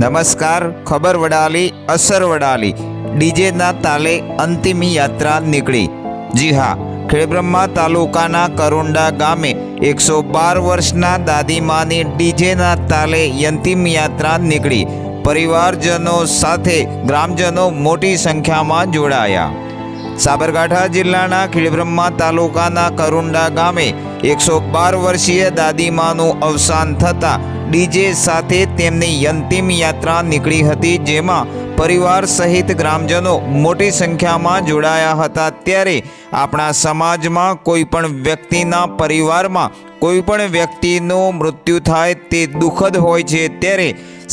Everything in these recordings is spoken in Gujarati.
નમસ્કાર, ખબર વડાલી, અસર વડાલી. ડીજેના તાલે અંતિમ યાત્રા નીકળી. જી હા, ખેડબ્રહ્મા તાલુકાના કરુંડા ગામે એકસો બાર વર્ષના દાદીમાની ડીજેના તાલે અંતિમ યાત્રા નીકળી. પરિવારજનો સાથે ગ્રામજનો મોટી સંખ્યામાં જોડાયા. સાબરકાંઠા જિલ્લાના ખીડબ્રહ્મા તાલુકાના કરુંડા ગામે એકસો બાર વર્ષીય દાદીમાનું અવસાન થતાં ડીજે સાથે તેમની અંતિમ યાત્રા નીકળી હતી, જેમાં પરિવાર સહિત ગ્રામજનો મોટી સંખ્યામાં જોડાયા હતા. ત્યારે આપણા સમાજમાં કોઈ પણ વ્યક્તિના પરિવારમાં કોઈ પણ વ્યક્તિનું મૃત્યુ થાય તે દુઃખદ હોય છે. ત્યારે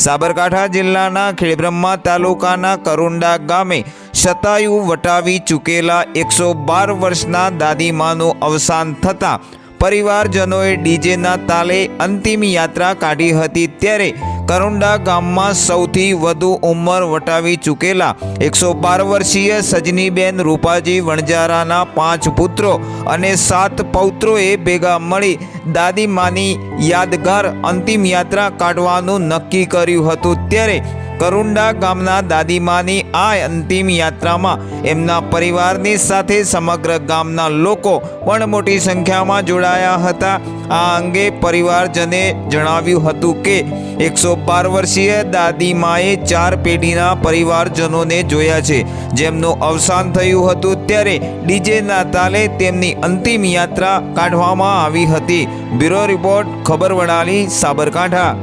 સાબરકાંઠા જિલ્લાના ખેડબ્રહ્મા તાલુકાના કરુંડા ગામે શતાયુ વટાવી ચૂકેલા એકસો બાર વર્ષના દાદીમાનું અવસાન થતાં પરિવારજનોએ ડીજેના તાલે અંતિમ યાત્રા કાઢી હતી ત્યારે કરુંડા ગામમાં સૌથી વધુ ઉંમર વટાવી ચૂકેલા એકસો બાર વર્ષીય સજનીબેન રૂપાજી વણજારાના પાંચ પુત્રો અને સાત પૌત્રોએ ભેગા મળી દાદીમાની યાદગાર અંતિમ યાત્રા કાઢવાનું નક્કી કર્યું હતું. ત્યારે કરુંડા ગામના દાદીમાની આ અંતિમ યાત્રામાં એમના પરિવારની સાથે સમગ્ર ગામના લોકો પણ મોટી સંખ્યામાં જોડાયા હતા. આ અંગે પરિવારજને જણાવ્યું હતું કે, એકસો બાર વર્ષીય દાદીમાએ ચાર પેઢીના પરિવારજનોને જોયા છે. જેમનું અવસાન થયું હતું ત્યારે ડીજેના તાલે તેમની અંતિમ યાત્રા કાઢવામાં આવી હતી. બ્યુરો રિપોર્ટ, ખબર વડાલી, સાબરકાંઠા.